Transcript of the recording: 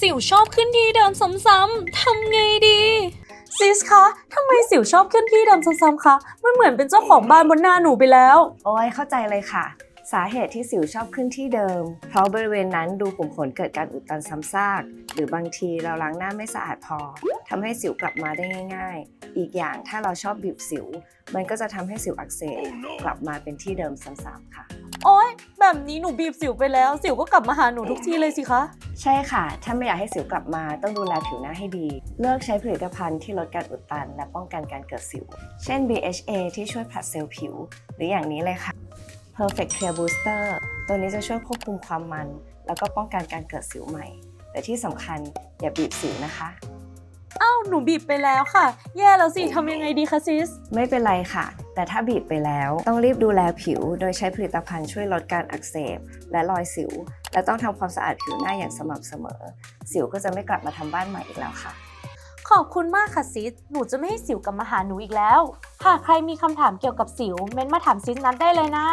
สิวชอบขึ้นที่เดิมซ้ำๆทำไงดีซิสคะทำไมสิวชอบขึ้นที่เดิมซ้ำๆคะ มันเหมือนเป็นเจ้าของบ้านบนหน้าหนูไปแล้ว โอ้ยเข้าใจเลยค่ะ สาเหตุที่สิวชอบขึ้นที่เดิม เพราะบริเวณนั้นดูขุมขนเกิดการอุดตันซ้ำซาก หรือบางทีเราล้างหน้าไม่สะอาดพอทำให้สิวกลับมาได้ง่าย ๆ อีกอย่างถ้าเราชอบบีบสิว มันก็จะทำให้สิวอักเสบกลับมาเป็นที่เดิมซ้ำๆค่ะ โอ๊ย แบบนี้หนูบีบสิวไปแล้ว สิวก็กลับมาหาหนูทุกทีเลยสิคะ ใช่ค่ะ ถ้าไม่อยากให้สิวกลับมาต้องดูแลผิวหน้าให้ดี เลิกใช้ผลิตภัณฑ์ที่ลดการอุดตัน และป้องกันการเกิดสิว เช่น BHA ที่ช่วยผลัดเซลล์ผิว หรืออย่างนี้เลยค่ะ Perfect Clear Booster ตัวนี้จะช่วยควบคุมความมัน แล้วก็ป้องกันการเกิดสิวใหม่ แต่ที่สำคัญอย่าบีบสิวนะคะอ้าวหนูบีบไปแล้วค่ะ แย่แล้วสิทำยังไงดีคะซิส ไม่เป็นไรค่ะ แต่ถ้าบีบไปแล้วต้องรีบดูแลผิว โดยใช้ผลิตภัณฑ์ช่วยลดการอักเสบ และรอยสิว และต้องทำความสะอาดผิวหน้าอย่างสม่ำเสมอ สิวก็จะไม่กลับมาทำบ้านใหม่อีกแล้วค่ะ ขอบคุณมากค่ะซิสหนูจะไม่ให้สิวกลับมาหาหนูอีกแล้ว หากใครมีคำถามเกี่ยวกับสิว เม้นมาถามซิสนัดได้เลยนะ